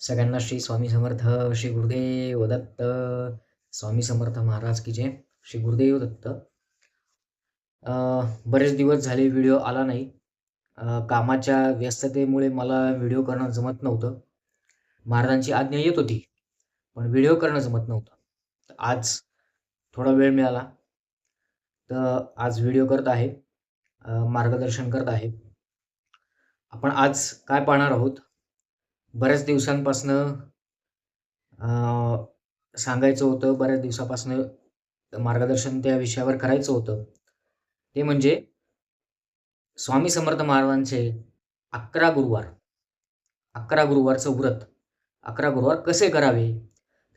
सगळ्यांना श्री स्वामी समर्थ श्री गुरुदेव दत्त स्वामी समर्थ महाराज की जय श्री गुरुदेव दत्त. बरेच दिवस झाले व्हिडिओ आला नाही. कामाच्या व्यस्ततेमुळे मला व्हिडिओ करणं जमत नव्हतं. महाराजांची आज्ञा येत होती पण व्हिडिओ करणं जमत नव्हतं. आज थोडा वेळ मिळाला. तर आज व्हिडिओ करत आहे. मार्गदर्शन करत आहे. आपण आज काय पाहणार आहोत? बऱ्याच दिवसांपासनं सांगायचं होतं बऱ्याच दिवसापासनं मार्गदर्शन त्या विषयावर करायचं होतं. ते म्हणजे स्वामी समर्थ महाराजांचे अकरा गुरुवार. अकरा गुरुवारचं व्रत. अकरा गुरुवार कसे करावे?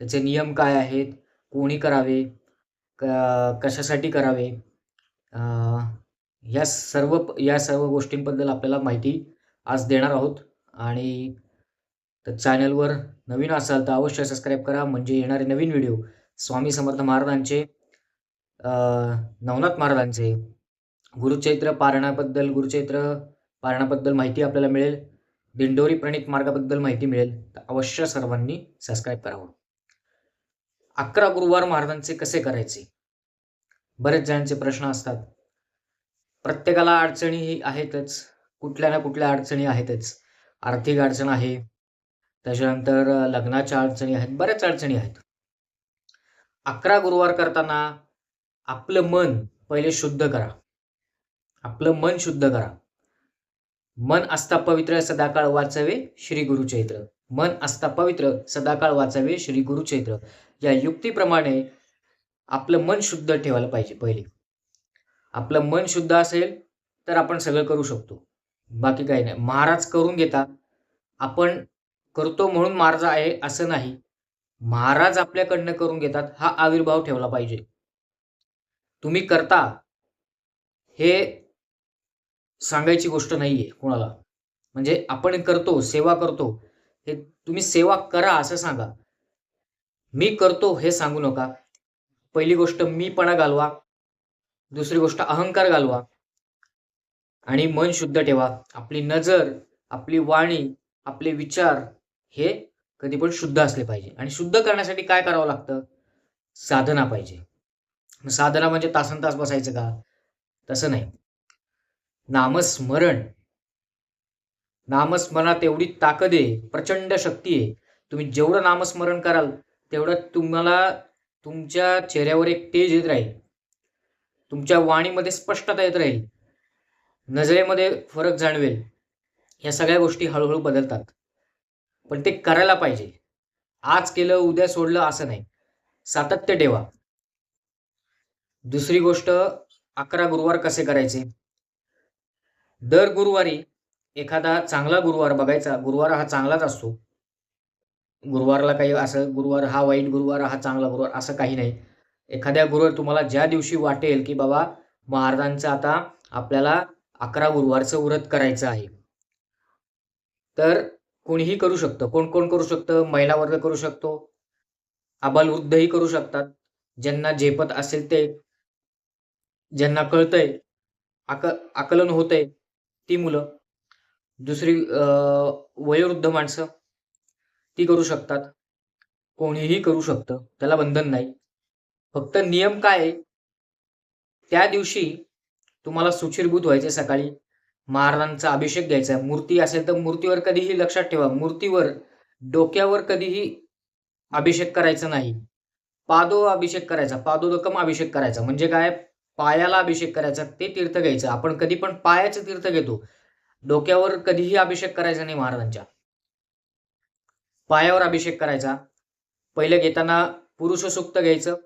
त्याचे नियम काय आहेत? कोणी करावे? क कशासाठी करावे? या सर्व या सर्व गोष्टींबद्दल आपल्याला माहिती आज देणार आहोत. आणि तर चॅनलवर नवीन असाल तर अवश्य सबस्क्राईब करा. म्हणजे येणारे नवीन व्हिडिओ स्वामी समर्थ महाराजांचे नवनाथ महाराजांचे. गुरुचैत्र पारणाबद्दल गुरुचैत्र पारणाबद्दल माहिती आपल्याला मिळेल. दिंडोरी प्रणित मार्गाबद्दल माहिती मिळेल. तर अवश्य सर्वांनी सबस्क्राईब करावं. अकरा गुरुवार महाराजांचे कसे करायचे? बरेच जणांचे प्रश्न असतात. प्रत्येकाला अडचणी ही आहेतच. कुठल्या ना कुठल्या अडचणी आहेतच. आर्थिक अडचण आहे त्याच्यानंतर लग्नाच्या अडचणी आहेत बऱ्याच अडचणी आहेत. अकरा गुरुवार करताना आपलं मन पहिले शुद्ध करा. आपलं मन शुद्ध करा. मन असता पवित्र सदाकाळ वाचावे श्री गुरुचैत्र मन असता पवित्र सदाकाळ वाचावे श्री गुरुचैत्र या युक्तीप्रमाणे आपलं मन शुद्ध ठेवायला पाहिजे पहिले. आपलं मन शुद्ध असेल तर आपण सगळं करू शकतो. बाकी काही नाही. महाराज करून घेता. आपण करतो म्हणून महाराज आहे असं नाही. महाराज आपल्याकडनं करून घेतात हा आविर्भाव ठेवला पाहिजे. तुम्ही करता हे सांगायची गोष्ट नाहीये कोणाला. म्हणजे आपण करतो सेवा करतो हे तुम्ही सेवा करा असं सांगा. मी करतो हे सांगू नका. पहिली गोष्ट मीपणा घालवा. दुसरी गोष्ट अहंकार घालवा. आणि मन शुद्ध ठेवा. आपली नजर आपली वाणी आपले विचार हे कधी पण शुद्ध असले पाहिजे. आणि शुद्ध करण्यासाठी काय करावं लागतं? साधना पाहिजे. साधना म्हणजे तासन तास बसायचं का? तसं नाही. नामस्मरण. नामस्मरणात एवढी ताकद आहे प्रचंड शक्ती आहे. तुम्ही जेवढं नामस्मरण कराल तेवढं तुम्हाला तुमच्या चेहऱ्यावर एक तेज येत राहील. तुमच्या वाणीमध्ये स्पष्टता येत राहील. नजरेमध्ये फरक जाणवेल. या सगळ्या गोष्टी हळूहळू बदलतात. पण ते करायला पाहिजे. आज केलं उद्या सोडलं असं नाही. सातत्य ठेवा. दुसरी गोष्ट अकरा गुरुवार कसे करायचे? दर गुरुवारी एखादा चांगला गुरुवार बघायचा. गुरुवार हा चांगलाच असतो. गुरुवारला काही असं गुरुवार हा वाईट गुरुवार हा चांगला गुरुवार असं काही नाही. एखाद्या गुरुवार तुम्हाला ज्या दिवशी वाटेल की बाबा महाराजांचं आता आपल्याला अकरा गुरुवारचं व्रत करायचं आहे. तर कोणीही करू शकतं. कोण कोण करू शकतं? महिला वर्ग करू शकतो. आबालवृद्धही करू शकतात. ज्यांना झेपत असेल ते ज्यांना कळतंय आक आकलन होतंय ती मुलं. दुसरी वयोवृद्ध माणसं ती करू शकतात. कोणीही करू शकतं. त्याला बंधन नाही. फक्त नियम काय आहे? त्या दिवशी तुम्हाला सुचिरभूत व्हायचे सकाळी. महाराजांचा अभिषेक घ्यायचा. आहे मूर्ती असेल तर मूर्तीवर कधीही लक्षात ठेवा. मूर्तीवर डोक्यावर कधीही अभिषेक करायचा नाही. पादो अभिषेक करायचा. पादोदकम अभिषेक करायचा. म्हणजे काय? पायाला अभिषेक करायचा. ते तीर्थ घ्यायचं. आपण कधी पण पायाचं तीर्थ घेतो. डोक्यावर कधीही अभिषेक करायचा नाही महाराजांच्या. पायावर अभिषेक करायचा. पहिले घेताना पुरुष सुक्त घ्यायचं.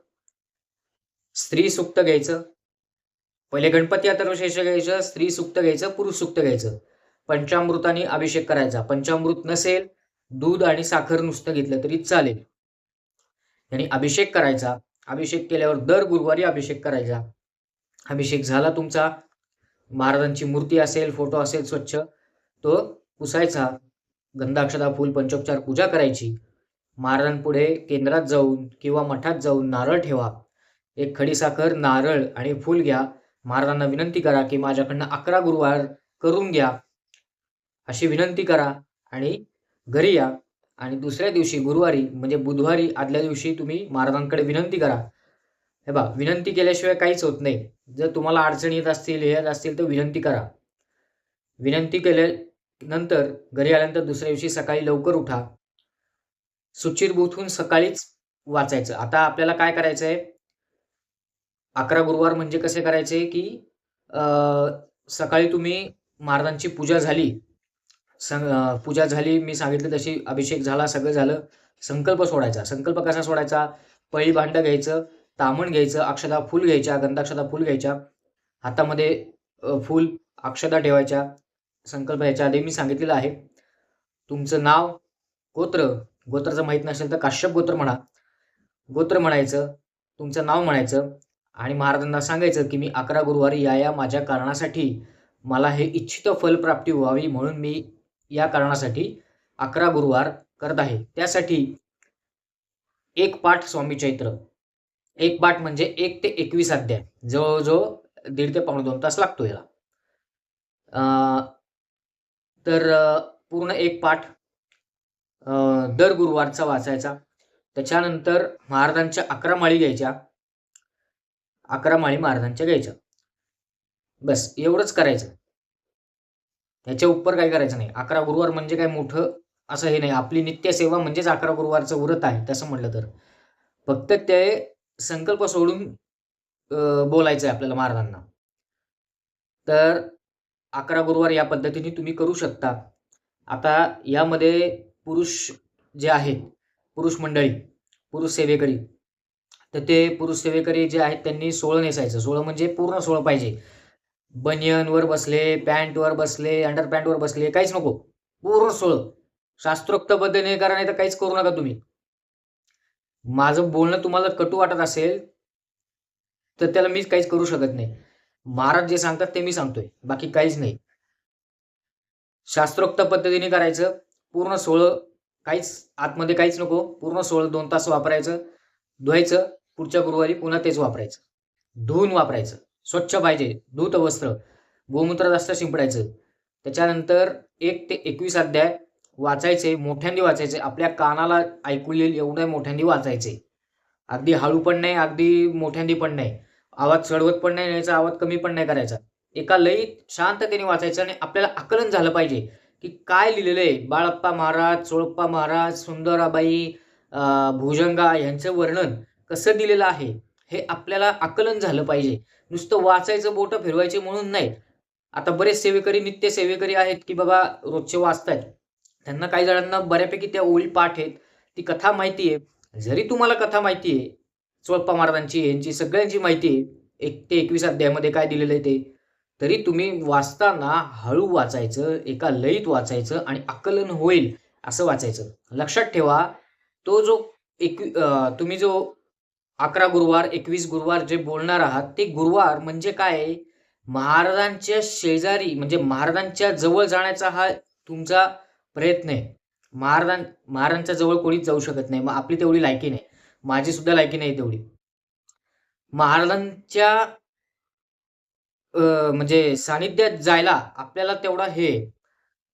स्त्री सुक्त घ्यायचं. पहिले गणपती अथर्वशेष घ्यायचं स्त्री सुक्त घ्यायचं पुरुष सुक्त घ्यायचं. पंचामृताने अभिषेक करायचा. पंचामृत नसेल दूध आणि साखर नुसतं घेतलं तरी चालेल. आणि अभिषेक करायचा. अभिषेक केल्यावर दर गुरुवारी अभिषेक करायचा. अभिषेक झाला तुमचा. महाराजांची मूर्ती असेल फोटो असेल स्वच्छ. तो पुसायचा. गंधाक्षदा फूल पंचोपचार पूजा करायची. महाराजांपुढे केंद्रात जाऊन किंवा मठात जाऊन नारळ ठेवा. एक खडीसाखर नारळ आणि फूल घ्या. महाराजांना विनंती करा की माझ्याकडनं अकरा गुरुवार करून घ्या. अशी विनंती करा आणि घरी या आणि दुसऱ्या दिवशी गुरुवारी म्हणजे बुधवारी आदल्या दिवशी तुम्ही महाराजांकडे विनंती करा. हे बा विनंती केल्याशिवाय काहीच होत नाही. जर तुम्हाला अडचणी येत असतील हे येत असतील तर विनंती करा. विनंती केल्यानंतर घरी आल्यानंतर दुसऱ्या दिवशी सकाळी लवकर उठा. सुचिरभूतहून सकाळीच वाचायचं. आता आपल्याला काय करायचं आहे अकरा गुरुवार म्हणजे कसे करायचे की सकाळी तुम्ही महाराजांची पूजा झाली. सं पूजा झाली मी सांगितलं तशी अभिषेक झाला सगळं झालं. संकल्प सोडायचा. संकल्प कसा सोडायचा? पळी भांडं घ्यायचं तामण घ्यायचं अक्षदा फूल घ्यायच्या गंधाक्षदा फूल घ्यायच्या. हातामध्ये फुल फूल अक्षदा ठेवायच्या. संकल्प याच्या आधी मी सांगितलेलं आहे. तुमचं नाव गोत्र. गोत्राचं माहीत नसेल तर काश्यप गोत्र म्हणा. गोत्र म्हणायचं. तुमचं नाव म्हणायचं. आणि महाराजांना सांगायचं की मी अकरा गुरुवारी या या माझ्या कारणासाठी मला हे इच्छित फलप्राप्ती व्हावी म्हणून मी या कारणासाठी अकरा गुरुवार करत आहे. त्यासाठी एक पाठ स्वामी चैत्र. एक पाठ म्हणजे एक ते एकवीस अध्याय. जवळजवळ दीड ते पावणे दोन तास लागतो याला. तर पूर्ण एक पाठ दर गुरुवारचा वाचायचा. त्याच्यानंतर महाराजांच्या अकरा माळी घ्यायच्या. अकरा माळी महाराजांच्या घ्यायच्या. बस एवढंच करायचं. त्याच्या उपर काय करायचं नाही. अकरा गुरुवार म्हणजे काय मोठं असं हे नाही. आपली नित्यसेवा म्हणजेच अकरा गुरुवारचं व्रत आहे तसं म्हटलं तर. फक्त ते संकल्प सोडून बोलायचं आहे आपल्याला महाराजांना. तर अकरा गुरुवार या पद्धतीने तुम्ही करू शकता. आता यामध्ये पुरुष जे आहेत पुरुष मंडळी पुरुष सेवेकरी तर ते पुरुष सेवेकरी जे आहेत त्यांनी सोळं नेसायचं. सोळं म्हणजे पूर्ण सोळं पाहिजे. बनियनवर बसले पॅन्टवर बसले अंडर पॅन्टवर बसले काहीच नको. पूर्ण सोळं. शास्त्रोक्त पद्धतीने करा नाही तर काहीच करू नका तुम्ही. माझं बोलणं तुम्हाला कटू वाटत असेल तर त्याला मीच काहीच करू शकत नाही. महाराज जे सांगतात ते मी सांगतोय. बाकी काहीच नाही. शास्त्रोक्त पद्धतीने करायचं. पूर्ण सोळं. काहीच आतमध्ये काहीच नको. पूर्ण सोळं दोन तास वापरायचं. धुवायचं. पुढच्या गुरुवारी पुन्हा तेच वापरायचं. धुवून वापरायचं. स्वच्छ पाहिजे. धूत वस्त्र. गोमूत्र जास्त शिंपडायचं. त्याच्यानंतर एक ते एकवीस अध्याय वाचायचे. मोठ्यांदी वाचायचे. आपल्या कानाला ऐकू येईल एवढ्या मोठ्यांदी वाचायचे. अगदी हळू पण नाही अगदी मोठ्यांदी पण नाही. आवाज चढवत पण नाही न्यायचा आवाज कमी पण नाही करायचा. एका लई शांततेने वाचायचं आणि आपल्याला आकलन झालं पाहिजे की काय लिहिलेलं आहे. बाळप्पा महाराज चोळप्पा महाराज सुंदराबाई भुजंगा यांचं वर्णन. कसं दिलेलं आहे हे आपल्याला आकलन झालं पाहिजे. नुसतं वाचायचं बोटं फिरवायचे म्हणून नाही आता बरेच सेवेकरी नित्य सेवेकरी आहेत की बाबा रोजचे वाचतायत. त्यांना काही जणांना बऱ्यापैकी त्या ओळी पाठ आहेत. ती कथा माहिती आहे. जरी तुम्हाला कथा माहिती आहे चोळप्पा महाराजांची यांची सगळ्यांची माहिती आहे एक ते एकवीस अध्यायामध्ये काय दिलेलं आहे ते तरी तुम्ही वाचताना हळू वाचायचं एका लयीत वाचायचं आणि आकलन होईल असं वाचायचं. लक्षात ठेवा तो जो एक तुम्ही जो अकरा गुरुवार एकवीस गुरुवार जे बोलणार आहात ते गुरुवार म्हणजे काय? महाराजांच्या शेजारी म्हणजे महाराजांच्या जवळ जाण्याचा हा तुमचा प्रयत्न आहे. महाराजां महाराजांच्या जवळ कोणीच जाऊ शकत नाही. मग आपली तेवढी लायकी नाही. माझी सुद्धा लायकी नाही तेवढी. महाराजांच्या अं, म्हणजे सानिध्यात जायला आपल्याला तेवढा हे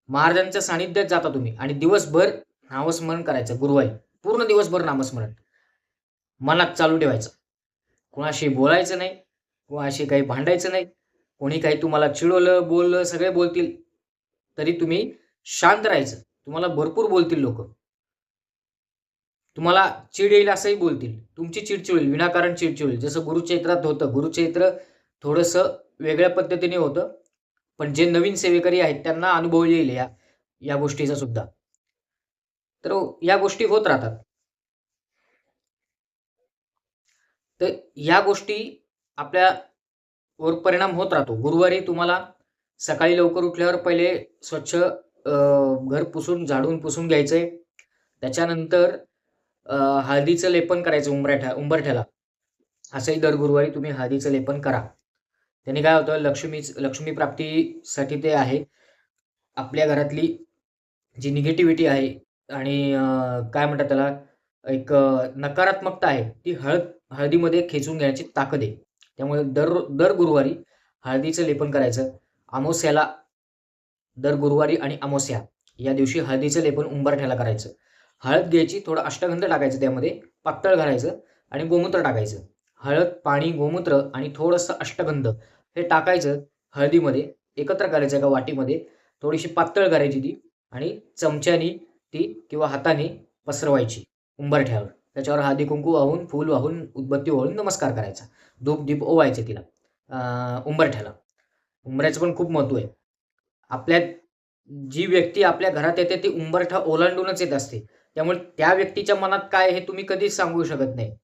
महाराजांच्या सानिध्यात जाता तुम्ही. आणि दिवसभर नामस्मरण करायचं गुरुवारी. पूर्ण दिवसभर नामस्मरण. मनात चालू ठेवायचं. कोणाशी बोलायचं नाही कोणाशी काही भांडायचं नाही कोणी काही तुम्हाला चिडवलं बोललं सगळे बोलतील तरी तुम्ही शांत राहायचं. तुम्हाला भरपूर बोलतील लोक. तुम्हाला चिड येईल असंही बोलतील. तुमची चिडचिड होईल विनाकारण चिडचिड होईल. जसं गुरुचैत्रात होतं गुरुचैत्र थोडंसं वेगळ्या पद्धतीने होतं पण जे नवीन सेवेकरी आहेत त्यांना अनुभव येईल या या गोष्टीचा सुद्धा. तर या गोष्टी होत राहतात. तर या गोष्टी आपल्यावर परिणाम होत राहतो. गुरुवारी तुम्हाला सकाळी लवकर उठल्यावर पहिले स्वच्छ घर पुसून झाडून पुसून घ्यायचंय त्याच्यानंतर हळदीचं लेपन करायचं उंबरठ्या उंबरठ्याला. असंही दर गुरुवारी तुम्ही हळदीचं लेपन करा. त्याने काय होतं? लक्ष्मी लक्ष्मी प्राप्तीसाठी ते आहे. आपल्या घरातली जी निगेटिव्हिटी आहे आणि काय म्हणतात त्याला? एक नकारात्मकता आहे ती हळद हळदीमध्ये खेचून घेण्याची ताकद आहे. त्यामुळे दर दर गुरुवारी हळदीचं लेपन करायचं. अमावस्याला दर गुरुवारी आणि अमावस्या या दिवशी हळदीचं लेपन उंबरठ्याला करायचं. हळद घ्यायची थोडं अष्टगंध टाकायचं त्यामध्ये पातळ घालायचं आणि गोमूत्र टाकायचं. हळद पाणी गोमूत्र आणि थोडंसं अष्टगंध हे टाकायचं हळदीमध्ये एकत्र करायचं एका वाटीमध्ये. थोडीशी पातळ करायची ती आणि चमच्यानी ती किंवा हाताने पसरवायची उंबरठ्यावर. त्याच्यावर हळदी कुंकू वाहून फूल वाहून उदबत्ती वाहून नमस्कार करायचा. धूप दीप ओवायचे तिला. अं, उंबरठ्याला. उंबऱ्याचं पण खूप महत्त्व आहे. आपल्या जी व्यक्ती आपल्या घरात येते ती उंबरठा ओलांडूनच येत असते. त्यामुळे त्या व्यक्तीच्या मनात काय हे तुम्ही कधीच सांगू शकत नाही.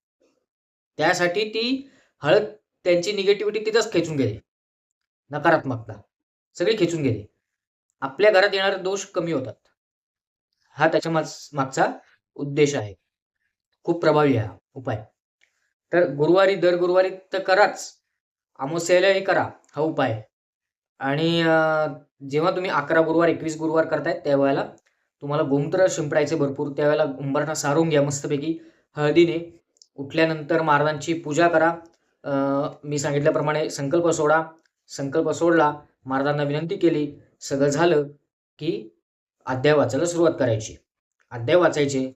त्यासाठी ती हळद त्यांची निगेटिव्हिटी तिथंच खेचून गेली नकारात्मकता. सगळी खेचून गेली आपल्या घरात येणारे दोष कमी होतात. हा त्याच्या मागचा उद्देश आहे. खूप प्रभावी आहे. उपाय. तर गुरुवारी दर गुरुवारी तर कराच. अमावस्येलाही करा. हा उपाय. आणि जेव्हा तुम्ही अकरा गुरुवार एकवीस गुरुवार करताय त्यावेळेला तुम्हाला गोमूत्र शिंपडायचे भरपूर. त्यावेळेला उंबरठा सारून घ्या मस्तपैकी. हळदीने उठल्यानंतर महाराजांची पूजा करा. मी सांगितल्याप्रमाणे संकल्प सोडा. संकल्प सोडला महाराजांना विनंती केली. सगळं झालं की अध्याय वाचायला सुरुवात करायची. अध्याय वाचायचे.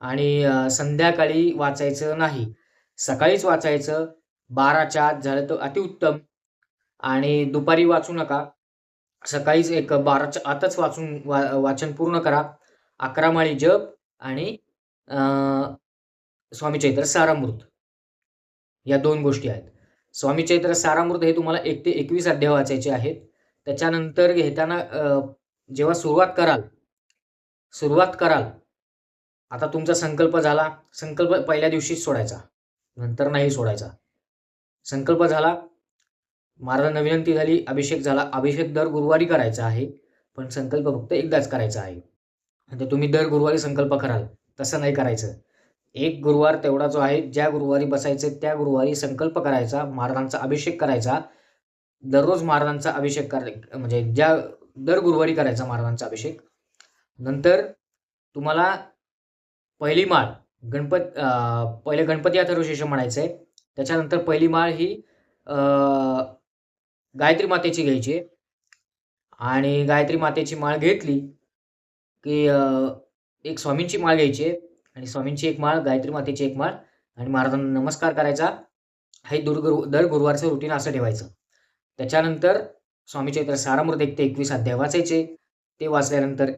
आणि संध्याकाळी वाचायचं नाही. सकाळीच वाचायचं. बाराच्या आत झालं तर अतिउत्तम. आणि दुपारी वाचू नका. सकाळीच एक बाराच्या आतच वाचून वा वाचन पूर्ण करा. अकरा माळी जप आणि स्वामी चैत्र सारामृत. या दोन गोष्टी आहेत. स्वामी चैत्र सारामृत हे तुम्हाला एक ते एकवीस अध्याय वाचायचे आहेत. त्याच्यानंतर घेताना जेव्हा सुरुवात कराल सुरुवात कराल आता तुमचा संकल्प झाला संकल्प पहिल्या दिवशीच सोडायचा नंतर नाही सोडायचा. संकल्प झाला महाराजांना विनंती झाली अभिषेक झाला अभिषेक दर गुरुवारी करायचा आहे पण संकल्प फक्त एकदाच करायचा आहे. म्हणजे तुम्ही दर गुरुवारी संकल्प कराल तसं नाही करायचं. एक गुरुवार तेवढा जो आहे ज्या गुरुवारी बसायचे त्या गुरुवारी संकल्प करायचा महाराजांचा अभिषेक करायचा. दररोज महाराजांचा अभिषेक कर म्हणजे ज्या दर गुरुवारी करायचा महाराजांचा अभिषेक. नंतर तुम्हाला पहिली माळ गणपत पहिले गणपती अथर्वशीर्ष म्हणायचं. आहे त्याच्यानंतर पहिली माळ ही गायत्री मातेची घ्यायची. आहे. आणि गायत्री मातेची माळ घेतली की एक स्वामींची माळ घ्यायची. आहे आणि स्वामींची एक माळ गायत्री मातेची एक माळ. आणि महाराजांना नमस्कार करायचा. हे दुर्गुरु दर गुरुवारचं रुटीन असं ठेवायचं. त्याच्यानंतर स्वामी चैत्र सारामृत एक ते एकवीस अध्याय वाचायचे. ते वाचल्यानंतर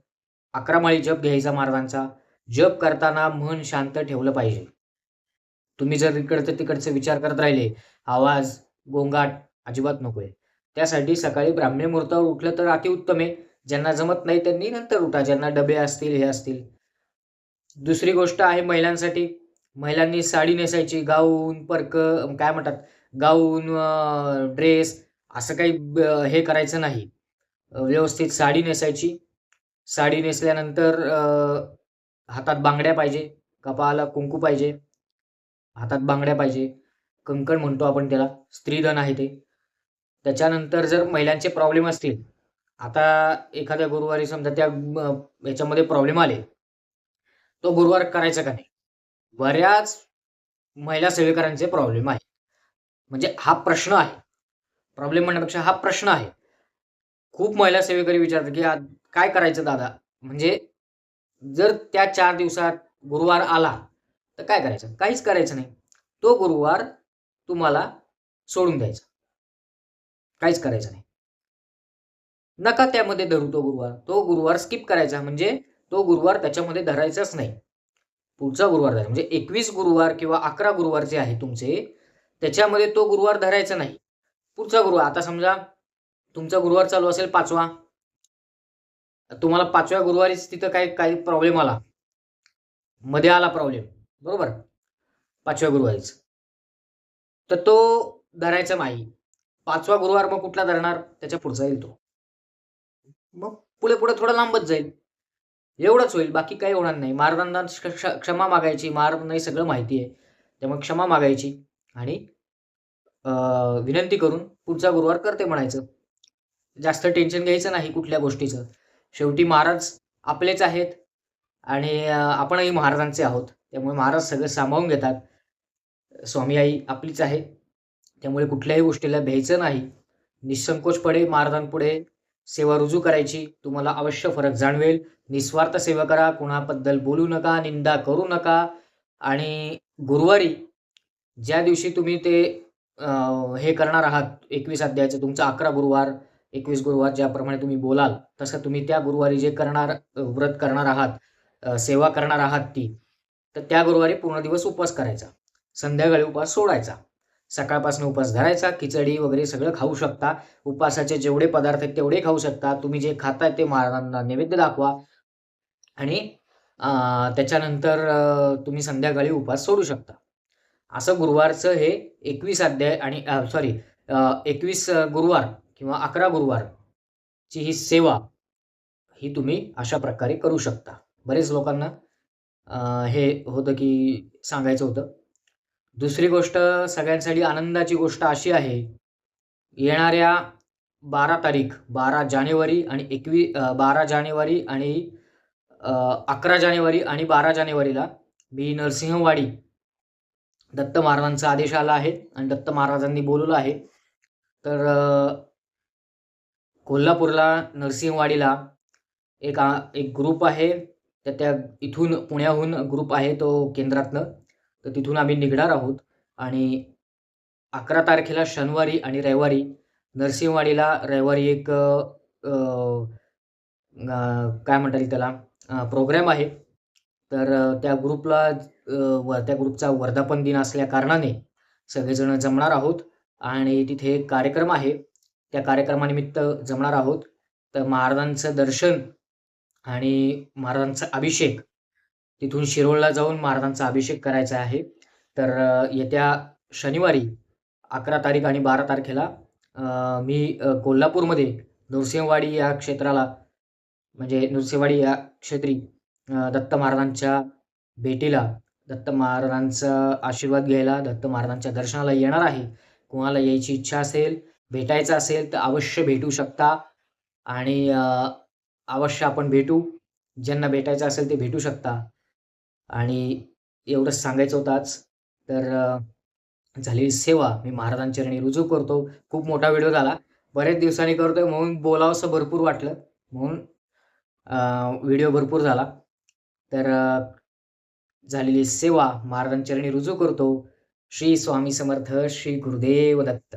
अकरा माळी जप घ्यायचा महाराजांचा. जप करताना मन शांत ठेवलं पाहिजे. तुम्ही जर इकडचं तिकडचं विचार करत राहिले आवाज गोंगाट अजिबात नकोय. त्यासाठी सकाळी ब्राह्मणी मुहूर्तावर उठलं तर अतिउत्तम आहे. ज्यांना जमत नाही त्यांनी नंतर उठा. ज्यांना डबे असतील हे असतील. दुसरी गोष्ट आहे महिलांसाठी. महिलांनी साडी नेसायची गाऊन परक काय म्हणतात? गाऊन ड्रेस असं काही हे करायचं नाही. व्यवस्थित साडी नेसायची. साडी नेसल्यानंतर हातात बांगड्या पाहिजे कपाळाला कुंकू पाहिजे हातात बांगड्या पाहिजे कंकण म्हणतो आपण त्याला स्त्रीधन आहे ते. त्याच्यानंतर जर महिलांचे प्रॉब्लेम असतील आता एखाद्या गुरुवारी समजा त्या याच्यामध्ये प्रॉब्लेम आले तो गुरुवार करायचा का नाही? बऱ्याच महिला सेवेकरांचे प्रॉब्लेम आहे म्हणजे हा प्रश्न आहे. प्रॉब्लेम म्हणण्यापेक्षा हा प्रश्न आहे. खूप महिला सेवेकरी विचारतात की काय करायचं दादा? म्हणजे जर त्या चार दिवसात गुरुवार आला तर काय करायचं? काहीच करायचं नाही. तो गुरुवार तुम्हाला सोडून द्यायचा. काहीच करायचं नाही. नका त्यामध्ये धरू तो गुरुवार. तो गुरुवार स्किप करायचा. म्हणजे तो गुरुवार त्याच्यामध्ये धरायचाच नाही. पुढचा गुरुवार धरायचा म्हणजे एकवीस गुरुवार किंवा अकरा गुरुवार जे आहे तुमचे त्याच्यामध्ये तो गुरुवार धरायचा नाही. पुढचा गुरुवार आता समजा तुमचा गुरुवार चालू असेल पाचवा. तुम्हाला पाचव्या गुरुवारीच तिथं काय काही प्रॉब्लेम आला. मध्ये आला प्रॉब्लेम बरोबर? पाचव्या गुरुवारीच. तर तो धरायचा नाही पाचवा गुरुवार मग कुठला धरणार? त्याच्या पुढचा येईल तो. मग पुढे पुढे थोडा लांबच जाईल. एवढंच होईल. बाकी काही होणार नाही. महाराजांना क्षमा मागायची. महाराजांना सगळं माहिती आहे. त्यामुळे क्षमा मागायची. आणि विनंती करून पुढचा गुरुवार करते म्हणायचं. जास्त टेन्शन घ्यायचं नाही कुठल्या गोष्टीचं. शेवटी महाराज आपलेच आहेत आणि आपणही महाराजांचे आहोत. त्यामुळे महाराज सगळं सांभाळून घेतात. स्वामी आई आपलीच आहे. त्यामुळे कुठल्याही गोष्टीला भ्यायचं नाही. निसंकोचपणे महाराजांपुढे सेवा रुजू करायची. तुम्हाला अवश्य फरक जाणवेल. निस्वार्थ सेवा करा. कुणाबद्दल बोलू नका निंदा करू नका. आणि गुरुवारी ज्या दिवशी तुम्ही ते हे करणार आहात एकवीस अध्यायाचं तुमचा अकरा गुरुवार एकवीस गुरुवार ज्याप्रमाणे तुम्ही बोलाल तसं तुम्ही त्या गुरुवारी जे करणार व्रत करणार आहात सेवा करणार आहात ती तर त्या गुरुवारी पूर्ण दिवस उपवास करायचा. संध्याकाळी उपवास सोडायचा. सकाळपासून उपवास धरायचा खिचडी वगैरे सगळं खाऊ शकता. उपवासाचे जेवढे पदार्थ आहेत तेवढे खाऊ शकता. तुम्ही जे खाताय ते महाराजांना नैवेद्य दाखवा. आणि त्याच्यानंतर तुम्ही संध्याकाळी उपवास सोडू शकता. असं गुरुवारचं हे एकवीस अध्याय आणि सॉरी एकवीस गुरुवार किंवा अकरा गुरुवारची ही सेवा ही तुम्ही अशा प्रकारे करू शकता. बरेच लोकांना हे होतं की सांगायचं होतं. दुसरी गोष्ट सगळ्यांसाठी आनंदाची गोष्ट अशी आहे येणाऱ्या बारा तारीख बारा जानेवारी आणि एकवी बारा जानेवारी आणि अकरा जानेवारी आणि बारा जानेवारीला मी नरसिंहवाडी दत्त महाराजांचा आदेश आला आहे आणि दत्त महाराजांनी बोलवलं आहे. तर कोल्हापूरला नरसिंहवाडीला एक आ- एक ग्रुप आहे. तर त्या इथून पुण्याहून ग्रुप आहे तो केंद्रातनं. तर तिथून आम्ही निघणार आहोत. आणि अकरा तारखेला शनिवारी आणि रविवारी नरसिंहवाडीला रविवारी एक काय म्हणता येईल त्याला? प्रोग्रॅम आहे. तर त्या ग्रुपला व त्या ग्रुपचा वर्धापन दिन असल्या कारणाने सगळेजण जमणार आहोत. आणि तिथे एक कार्यक्रम आहे. त्या कार्यक्रमानिमित्त जमणार आहोत. तर महाराजांचं दर्शन आणि महाराजांचा अभिषेक तिथून शिरोळला जाऊन महाराजांचा अभिषेक करायचा आहे. तर येत्या शनिवारी अकरा तारीख आणि बारा तारखेला मी कोल्हापूरमध्ये नृसिंहवाडी या क्षेत्राला म्हणजे नृसिंहवाडी या क्षेत्री दत्त महाराजांच्या भेटीला दत्त महाराजांचा आशीर्वाद घ्यायला दत्त महाराजांच्या दर्शनाला येणार आहे. कोणाला यायची इच्छा असेल भेटायचं असेल तर अवश्य भेटू शकता. आणि अवश्य आपण भेटू. ज्यांना भेटायचं असेल ते भेटू शकता. आणि एवढंच सांगायचं होताच तर झालेली सेवा मी महाराजांचरणी रुजू करतो. खूप मोठा व्हिडिओ झाला. बरेच दिवसांनी करतोय म्हणून बोलावंसं भरपूर वाटलं. म्हणून व्हिडिओ भरपूर झाला. तर झालेली सेवा महाराजांचरणी चरणी रुजू करतो. श्री स्वामी समर्थ श्री गुरुदेव दत्त.